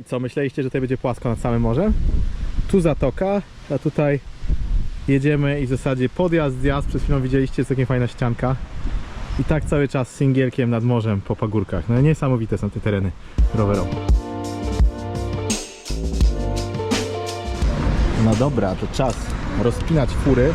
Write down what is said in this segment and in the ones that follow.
I co, myśleliście, że tutaj będzie płasko nad samym morzem? Tu zatoka, a tutaj jedziemy i w zasadzie podjazd, zjazd. Przed chwilą widzieliście całkiem fajna ścianka. I tak cały czas singielkiem nad morzem po pagórkach. No niesamowite są te tereny rowerowe. No dobra, to czas rozpinać fury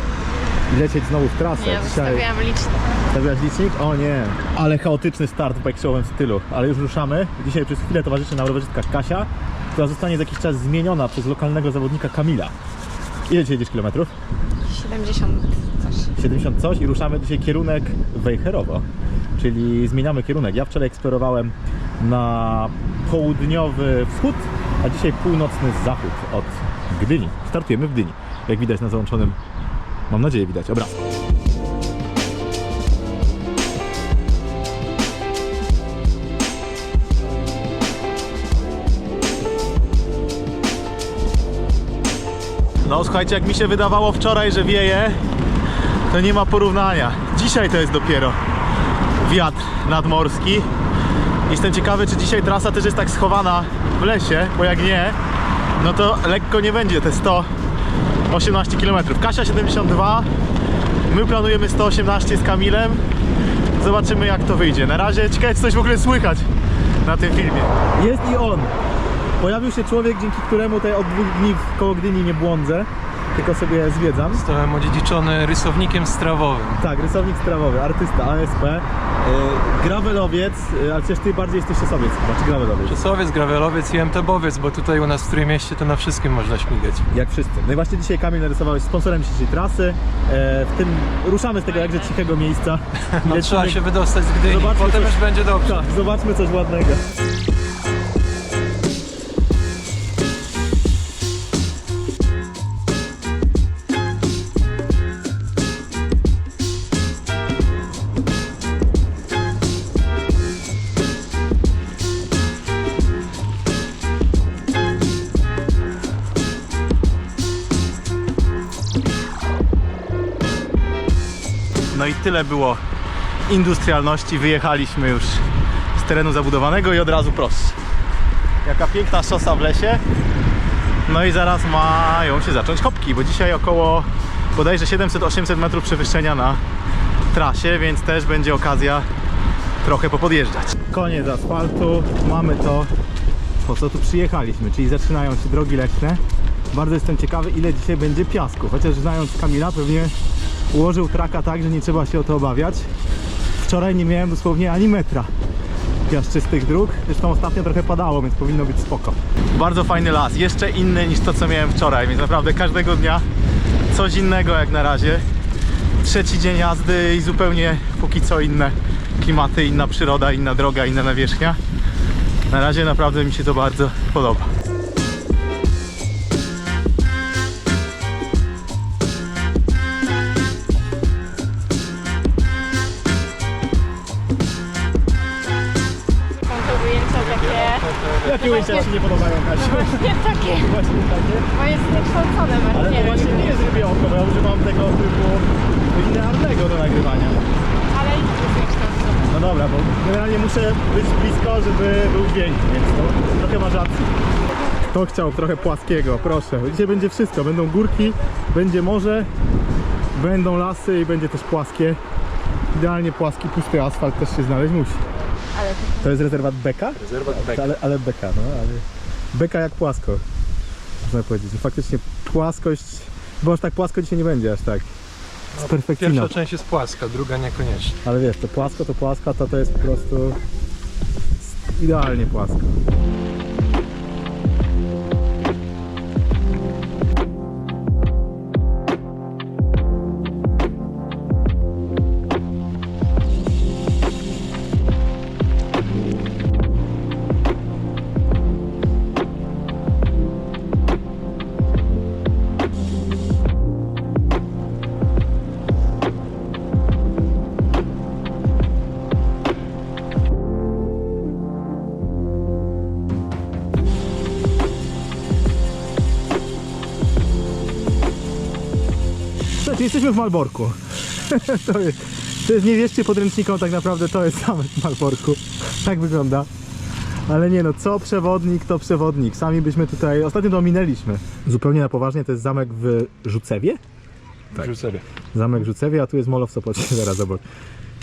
i lecieć znowu w trasę. Ja wystawiałam licznik. Stawiasz licznik? O nie! Ale chaotyczny start w bike'showym stylu. Ale już ruszamy. Dzisiaj przez chwilę towarzyszy nam rowerzystka Kasia, która zostanie za jakiś czas zmieniona przez lokalnego zawodnika Kamila. Ile dzisiaj jedziesz kilometrów? 70 coś. 70 coś i ruszamy dzisiaj kierunek Wejherowo. Czyli zmieniamy kierunek. Ja wczoraj eksplorowałem na południowy wschód, a dzisiaj północny zachód od Gdyni. Startujemy w Gdyni. Jak widać na załączonym, mam nadzieję widać, obrazku. No słuchajcie, jak mi się wydawało wczoraj, że wieje, to nie ma porównania. Dzisiaj to jest dopiero wiatr nadmorski. Jestem ciekawy, czy dzisiaj trasa też jest tak schowana w lesie, bo jak nie, no to lekko nie będzie te 118 km. Kasia 72, my planujemy 118 z Kamilem. Zobaczymy jak to wyjdzie. Na razie ciekawe, czy coś w ogóle słychać na tym filmie. Jest i on. Pojawił się człowiek, dzięki któremu tutaj od dwóch dni w koło Gdyni nie błądzę, tylko sobie zwiedzam. Zostałem odziedziczony rysownikiem strawowym. Tak, rysownik strawowy, artysta ASP, yy, gravelowiec, yy, ale przecież ty bardziej jesteś czesowiec chyba, czy gravelowiec? Czesowiec, gravelowiec i MTBowiec, bo tutaj u nas w Trójmieście to na wszystkim można śmigać. Jak wszyscy. No i właśnie dzisiaj Kamil narysowałeś sponsorem dzisiejszej trasy, e, w tym ruszamy z tego jakże cichego miejsca. No, trzeba się wydostać z Gdyni, Zobaczmy, potem coś- już będzie dobrze. Tak, zobaczmy coś ładnego. Tyle było industrialności. Wyjechaliśmy już z terenu zabudowanego i od razu prosto. Jaka piękna szosa w lesie. No i zaraz mają się zacząć kopki, bo dzisiaj około bodajże 700-800 metrów przewyższenia na trasie, więc też będzie okazja trochę popodjeżdżać. Koniec asfaltu, mamy to, po co tu przyjechaliśmy, czyli zaczynają się drogi leśne. Bardzo jestem ciekawy, ile dzisiaj będzie piasku, chociaż znając Kamila pewnie ułożył traka tak, że nie trzeba się o to obawiać. Wczoraj nie miałem dosłownie ani metra piaszczystych dróg. Zresztą ostatnio trochę padało, więc powinno być spoko. Bardzo fajny las, jeszcze inny niż to, co miałem wczoraj, więc naprawdę każdego dnia coś innego jak na razie. Trzeci dzień jazdy i zupełnie póki co inne klimaty, inna przyroda, inna droga, inna nawierzchnia. Na razie naprawdę mi się to bardzo podoba. Podobają, Kasiu? nie takie, Właśnie takie. bo jest zniekształcone Ale to właśnie nie jest rybie oko, bo ja używam tego typu idealnego do nagrywania. Ale i tak jest zniekształcone. No dobra, bo generalnie muszę być blisko, żeby był dźwięk, więc to trochę masz rację. Kto chciał trochę płaskiego, proszę. Dzisiaj będzie wszystko. Będą górki, będzie morze, będą lasy i będzie też płaskie. Idealnie płaski, pusty asfalt też się znaleźć musi. To jest rezerwat Beka? Rezerwat Beck. Ale, ale Beka, no ale... Beka jak płasko. Można powiedzieć. No Faktycznie płaskość, bo aż tak płasko dzisiaj nie będzie, aż tak. Z perfekcyjną. Pierwsza część jest płaska, druga niekoniecznie. Ale wiesz, to płasko to płasko, to to jest po prostu idealnie płasko. Jesteśmy w Malborku. to, jest, to jest, nie wierzcie podręcznikom, tak naprawdę to jest same w Malborku. Tak wygląda. Ale nie no, co przewodnik, to przewodnik. Sami byśmy tutaj, ostatnio to ominęliśmy. Zupełnie na poważnie, to jest zamek w Rzucewie? Tak. Rzucery. Zamek w Rzucewie, a tu jest molo w Sopocie zaraz obok.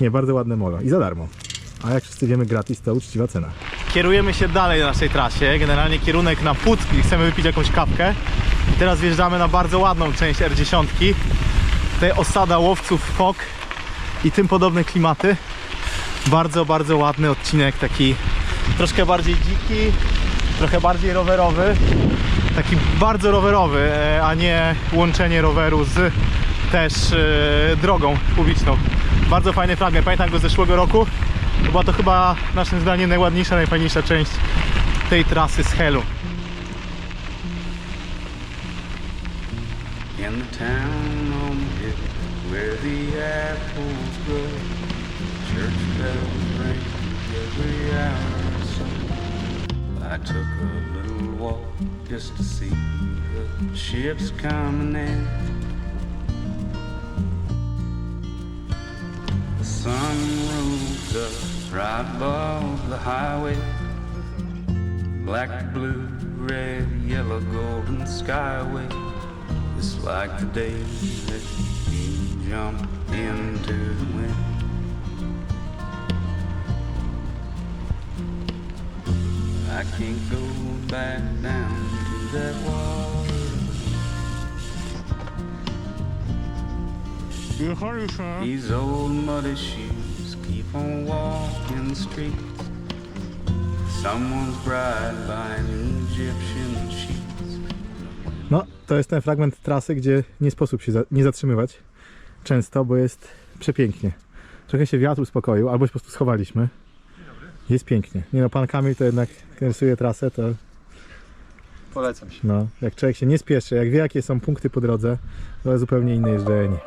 Nie, bardzo ładne molo i za darmo. A jak wszyscy wiemy, gratis to uczciwa cena. Kierujemy się dalej na naszej trasie. Generalnie kierunek na Puck i chcemy wypić jakąś kawkę. I teraz wjeżdżamy na bardzo ładną część R10. Tutaj osada łowców fok i tym podobne klimaty. Bardzo, bardzo ładny odcinek, taki troszkę bardziej dziki, trochę bardziej rowerowy. Taki bardzo rowerowy, e, a nie łączenie roweru z też e, drogą publiczną. Bardzo fajny fragment, pamiętam go z zeszłego roku. Była to chyba naszym zdaniem najładniejsza, najfajniejsza część tej trasy z Helu. In the town where the apples grow, church bells ring every hour or so. I took a little walk just to see the ships coming in. The sun rose up right above the highway. Black, blue, red, yellow, golden skyway. It's like the day that jump into the wind. I can't go back down to that water. These old muddy shoes keep on walking streets. Someone's bride buying Egyptian sheets. No, to jest ten fragment trasy, gdzie nie sposób się za, nie zatrzymywać często, bo jest przepięknie. Trochę się wiatr uspokoił, albo się po prostu schowaliśmy. Jest pięknie. Nie no, pan Kamil to jednak rysuje trasę, to Polecam się. no, jak człowiek się nie spieszy, jak wie jakie są punkty po drodze, to jest zupełnie inne jeżdżenie.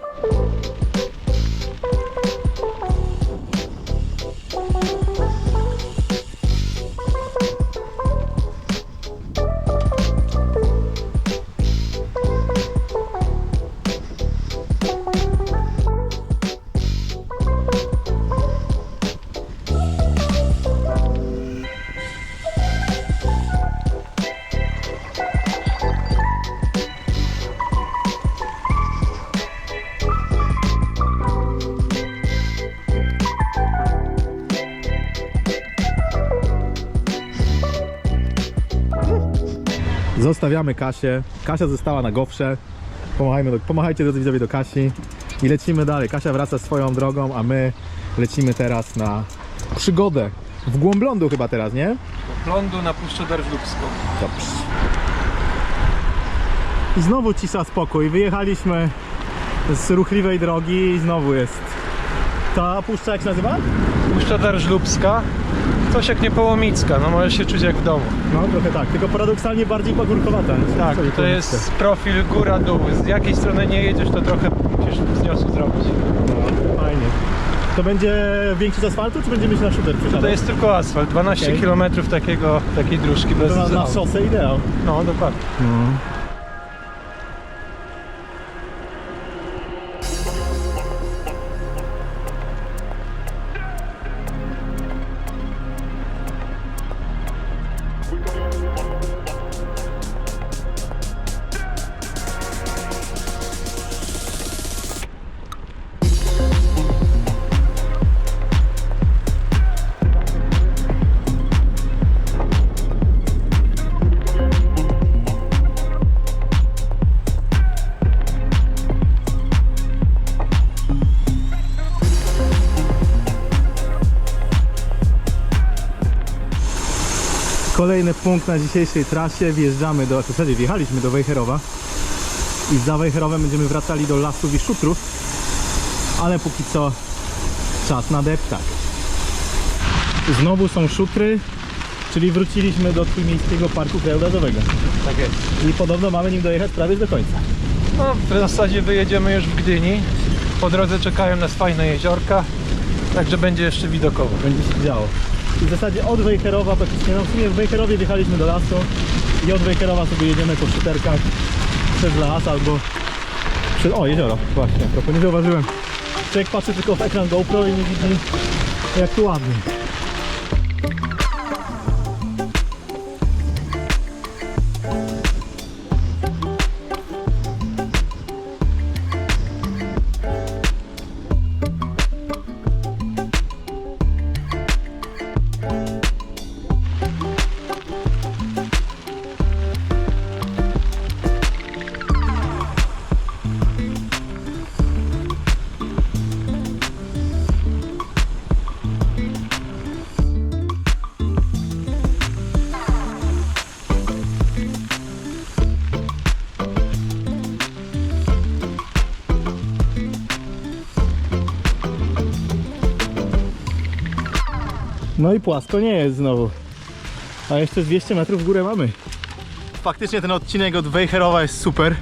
Zostawiamy Kasię. Kasia została na gofrze. Pomachajmy do, pomachajcie drodzy widzowie do Kasi. I lecimy dalej. Kasia wraca swoją drogą, a my lecimy teraz na przygodę. W głąb lądu chyba teraz, nie? Lądu na Puszczę Darżlubską. Dobrze. I znowu cisza, spokój. Wyjechaliśmy z ruchliwej drogi i znowu jest. Ta puszcza jak się nazywa? Puszcza Darżlubska. Coś jak Niepołomicka, no możesz się czuć jak w domu. No trochę tak, tylko paradoksalnie bardziej pagórkowata. Tak, to jest profil góra-dół. Z jakiej strony nie jedziesz, to trochę musisz wzniosł zrobić. No, fajnie. To będzie większy z asfaltu, czy będziemy się na szuter przesiadać? To jest tylko asfalt, 12 Okej. km takiego, takiej dróżki bez To na, na szosę ideał. No, dokładnie. Kolejny punkt na dzisiejszej trasie. Wjeżdżamy do, zasadzie wjechaliśmy do Wejherowa. I za Wejherowem będziemy wracali do lasów i szutrów. Ale póki co czas na deptak. Znowu są szutry, czyli wróciliśmy do Trójmiejskiego Parku Krajobrazowego. Tak jest. I podobno mamy nim dojechać prawie do końca. No, w zasadzie wyjedziemy już w Gdyni. Po drodze czekają nas fajne jeziorka, także będzie jeszcze widokowo. będzie się działo. W zasadzie od Wejherowa praktycznie, no w sumie w Wejherowie wjechaliśmy do lasu i od Wejherowa sobie jedziemy po szuterkach przez las albo przez... O, jezioro, właśnie, to nie zauważyłem. Człowiek patrzy tylko w ekran GoPro i nie widzi jak tu ładnie. No i płasko nie jest znowu. A jeszcze 200 metrów w górę mamy. Faktycznie ten odcinek od Wejherowa jest super,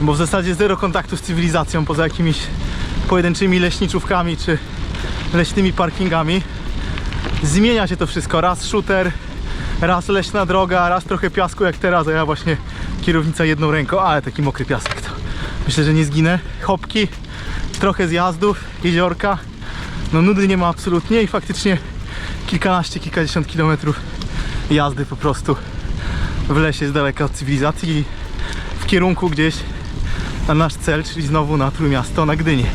bo w zasadzie zero kontaktu z cywilizacją, poza jakimiś pojedynczymi leśniczówkami czy leśnymi parkingami. Zmienia się to wszystko. Raz shooter, raz leśna droga, raz trochę piasku jak teraz, a ja właśnie kierownica jedną ręką, ale taki mokry piasek to myślę, że nie zginę. Hopki, trochę zjazdów, jeziorka. No nudy nie ma absolutnie i faktycznie kilkanaście, kilkadziesiąt kilometrów jazdy po prostu w lesie z daleka od cywilizacji w kierunku gdzieś na nasz cel, czyli znowu na Trójmiasto, na Gdynię.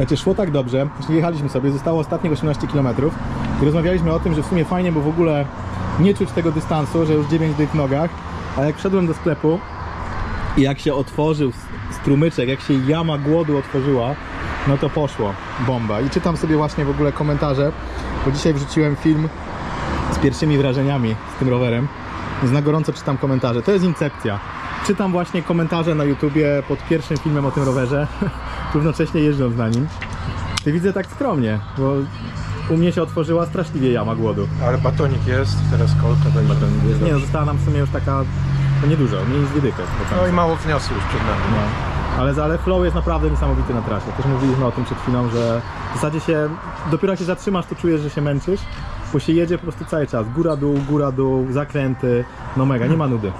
Słuchajcie, szło tak dobrze, Właśnie jechaliśmy sobie, zostało ostatnich 18 km i rozmawialiśmy o tym, że w sumie fajnie, bo w ogóle nie czuć tego dystansu, że już 9 dych w nogach, ale jak wszedłem do sklepu i jak się otworzył strumyczek, jak się jama głodu otworzyła, no to poszło, bomba. I czytam sobie właśnie w ogóle komentarze, bo dzisiaj wrzuciłem film z pierwszymi wrażeniami z tym rowerem, więc na gorąco czytam komentarze. To jest incepcja. Czytam właśnie komentarze na YouTubie pod pierwszym filmem o tym rowerze, równocześnie jeżdżąc na nim. Ty widzę tak skromnie, bo u mnie się otworzyła straszliwie jama głodu. Ale batonik jest, teraz kolka będzie. Nie, no, została nam w sumie już taka, no niedużo, mniej niż wydykę. No i mało wniosł już przed nami. No. Ale, ale flow jest naprawdę niesamowity na trasie. Też mówiliśmy o tym przed chwilą, że w zasadzie się, dopiero jak się zatrzymasz, to czujesz, że się męczysz, bo się jedzie po prostu cały czas. Góra, dół, góra, dół, zakręty, no mega, nie ma nudy.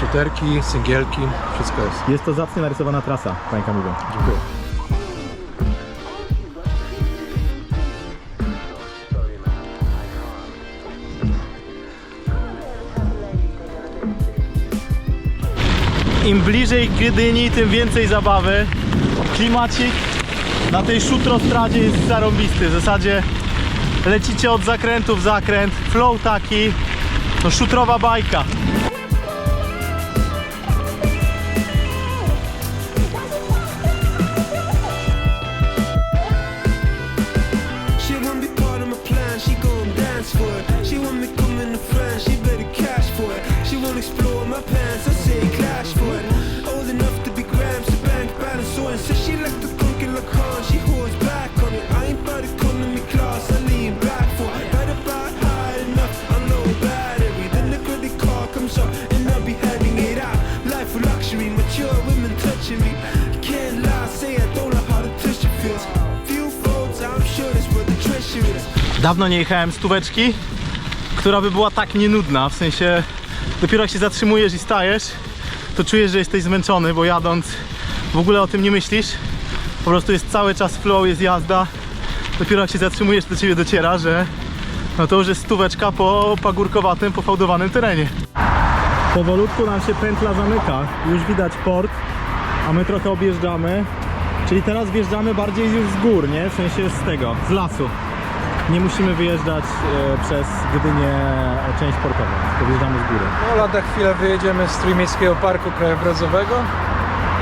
Szuterki, singielki, wszystko jest. Jest to zacnie narysowana trasa, panie Kamilu. Dziękuję. Im bliżej Gdyni, tym więcej zabawy. Klimacik na tej szutrostradzie jest zarąbisty. W zasadzie lecicie od zakrętu w zakręt, flow taki, no szutrowa bajka. Dawno nie jechałem stóweczki, która by była tak nienudna, w sensie dopiero jak się zatrzymujesz i stajesz, to czujesz, że jesteś zmęczony, bo jadąc w ogóle o tym nie myślisz. Po prostu jest cały czas flow, jest jazda. Dopiero jak się zatrzymujesz, do ciebie dociera, że no to już jest stóweczka po pagórkowatym, pofałdowanym terenie. Powolutku nam się pętla zamyka. Już widać port, a my trochę objeżdżamy. Czyli teraz wjeżdżamy bardziej już z gór, nie? W sensie z tego, z lasu. Nie musimy wyjeżdżać e, przez Gdynię e, część portową, tylko wjeżdżamy z góry. No lada chwilę wyjedziemy z Trójmiejskiego Parku Krajobrazowego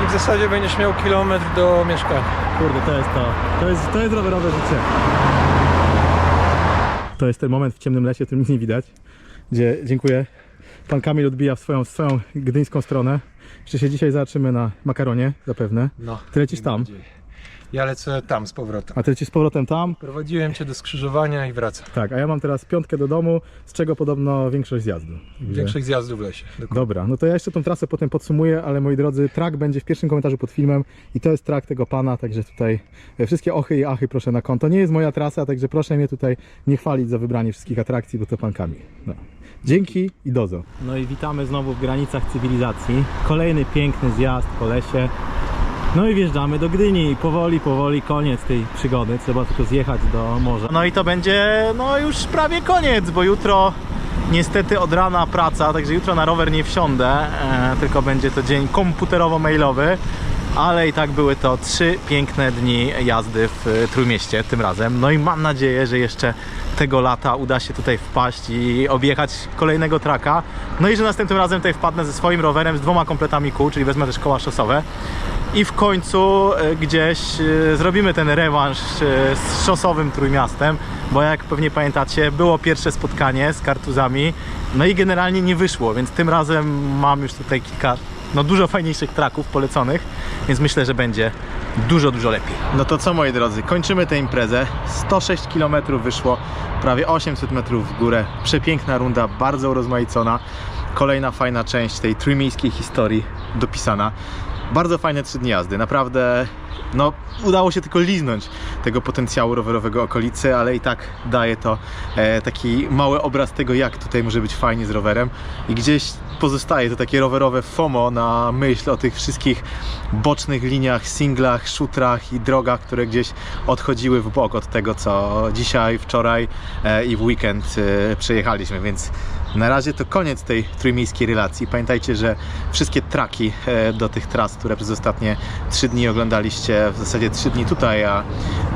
i w zasadzie będziesz miał kilometr do mieszkania. Kurde, to jest to. To jest, to jest rowerowe życie. To jest ten moment w ciemnym lesie, w którym nic nie widać. Gdzie, dziękuję, pan Kamil odbija w swoją, w swoją gdyńską stronę. Jeszcze się dzisiaj zatrzymy na makaronie, zapewne. No. Ty lecisz tam, Ja lecę tam z powrotem. a ty lecisz z powrotem tam. Prowadziłem cię do skrzyżowania i wracam. Tak, a ja mam teraz piątkę do domu, z czego podobno większość zjazdu. Także- Większość zjazdów w lesie. Dokładnie. Dobra, no to ja jeszcze tą trasę potem podsumuję, ale moi drodzy, track będzie w pierwszym komentarzu pod filmem i to jest track tego pana, także tutaj e, wszystkie ochy i achy proszę na konto. Nie jest moja trasa, także proszę mnie tutaj nie chwalić za wybranie wszystkich atrakcji, bo to pan Kamil. No. Dzięki i dozo. No i witamy znowu w granicach cywilizacji. Kolejny piękny zjazd po lesie. No i wjeżdżamy do Gdyni powoli, powoli koniec tej przygody. Trzeba tylko zjechać do morza. No i to będzie no już prawie koniec, bo jutro niestety od rana praca, także jutro na rower nie wsiądę, e, tylko będzie to dzień komputerowo-mailowy. Ale i tak były to trzy piękne dni jazdy w e, Trójmieście tym razem. No i mam nadzieję, że jeszcze tego lata uda się tutaj wpaść i objechać kolejnego traka. No i że następnym razem tutaj wpadnę ze swoim rowerem z dwoma kompletami kół, czyli wezmę też koła szosowe. I w końcu e, gdzieś e, zrobimy ten rewanż e, z szosowym Trójmiastem, bo jak pewnie pamiętacie, było pierwsze spotkanie z kartuzami, no i generalnie nie wyszło, więc tym razem mam już tutaj kilka no dużo fajniejszych traków poleconych, więc myślę, że będzie dużo, dużo lepiej. No to co moi drodzy, kończymy tę imprezę. 106 km wyszło, prawie 800 metrów w górę. Przepiękna runda, bardzo urozmaicona. Kolejna fajna część tej trójmiejskiej historii dopisana. Bardzo fajne trzy dni jazdy, naprawdę no, udało się tylko liznąć tego potencjału rowerowego okolicy, ale i tak daje to e, taki mały obraz tego, jak tutaj może być fajnie z rowerem. I gdzieś pozostaje to takie rowerowe FOMO na myśl o tych wszystkich bocznych liniach, singlach, szutrach i drogach, które gdzieś odchodziły w bok od tego, co dzisiaj, wczoraj e, i w weekend e, przejechaliśmy, więc na razie to koniec tej trójmiejskiej relacji. Pamiętajcie, że wszystkie traki e, do tych tras, które przez ostatnie 3 dni oglądaliście, w zasadzie 3 dni tutaj, a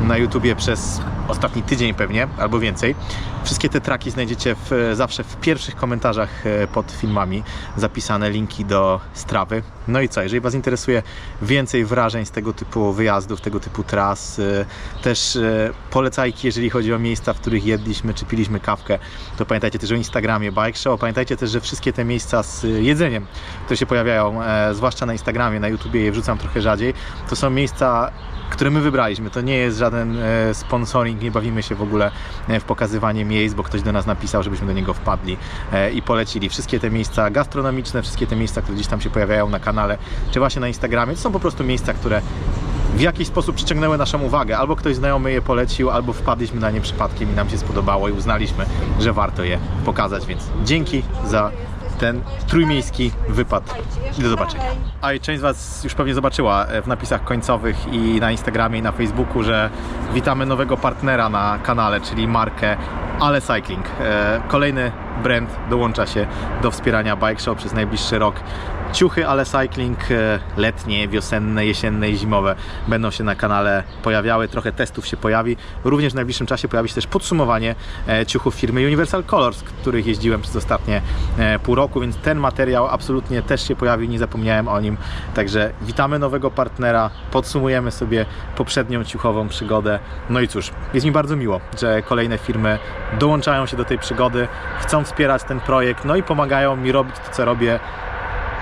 na YouTubie przez ostatni tydzień pewnie, albo więcej. Wszystkie te traki znajdziecie w, zawsze w pierwszych komentarzach e, pod filmami zapisane linki do strawy. No i co, jeżeli Was interesuje więcej wrażeń z tego typu wyjazdów, tego typu tras, e, też e, polecajki, jeżeli chodzi o miejsca, w których jedliśmy czy piliśmy kawkę, to pamiętajcie też o Instagramie Bike Show. Pamiętajcie też, że wszystkie te miejsca z jedzeniem, które się pojawiają, zwłaszcza na Instagramie, na YouTubie je wrzucam trochę rzadziej, to są miejsca które my wybraliśmy. To nie jest żaden e, sponsoring, nie bawimy się w ogóle e, w pokazywanie miejsc, bo ktoś do nas napisał, żebyśmy do niego wpadli e, i polecili. Wszystkie te miejsca gastronomiczne, wszystkie te miejsca, które gdzieś tam się pojawiają na kanale, czy właśnie na Instagramie, to są po prostu miejsca, które w jakiś sposób przyciągnęły naszą uwagę. Albo ktoś znajomy je polecił, albo wpadliśmy na nie przypadkiem i nam się spodobało i uznaliśmy, że warto je pokazać, więc dzięki za ten trójmiejski wypad do zobaczenia. A i część z Was już pewnie zobaczyła e, w napisach końcowych i na Instagramie i na Facebooku, że witamy nowego partnera na kanale, czyli markę Ale Cycling. E, Kolejny brand dołącza się do wspierania Bike Show przez najbliższy rok. Ciuchy Ale Cycling e, letnie, wiosenne, jesienne i zimowe będą się na kanale pojawiały, trochę testów się pojawi. Również w najbliższym czasie pojawi się też podsumowanie e, ciuchów firmy Universal Colors, których jeździłem przez ostatnie e, pół roku, więc ten materiał absolutnie też się pojawi, nie zapomniałem o nim. Także witamy nowego partnera, podsumujemy sobie poprzednią ciuchową przygodę. No i cóż, jest mi bardzo miło, że kolejne firmy dołączają się do tej przygody, chcą wspierać ten projekt, no i pomagają mi robić to, co robię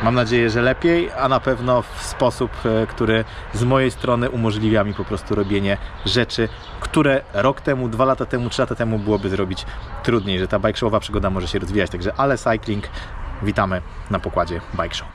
Mam nadzieję, że lepiej, a na pewno w sposób, e, który z mojej strony umożliwia mi po prostu robienie rzeczy, które rok temu, dwa lata temu, trzy lata temu byłoby zrobić trudniej, że ta bike showowa przygoda może się rozwijać. Także ale cycling, witamy na pokładzie Bike Show.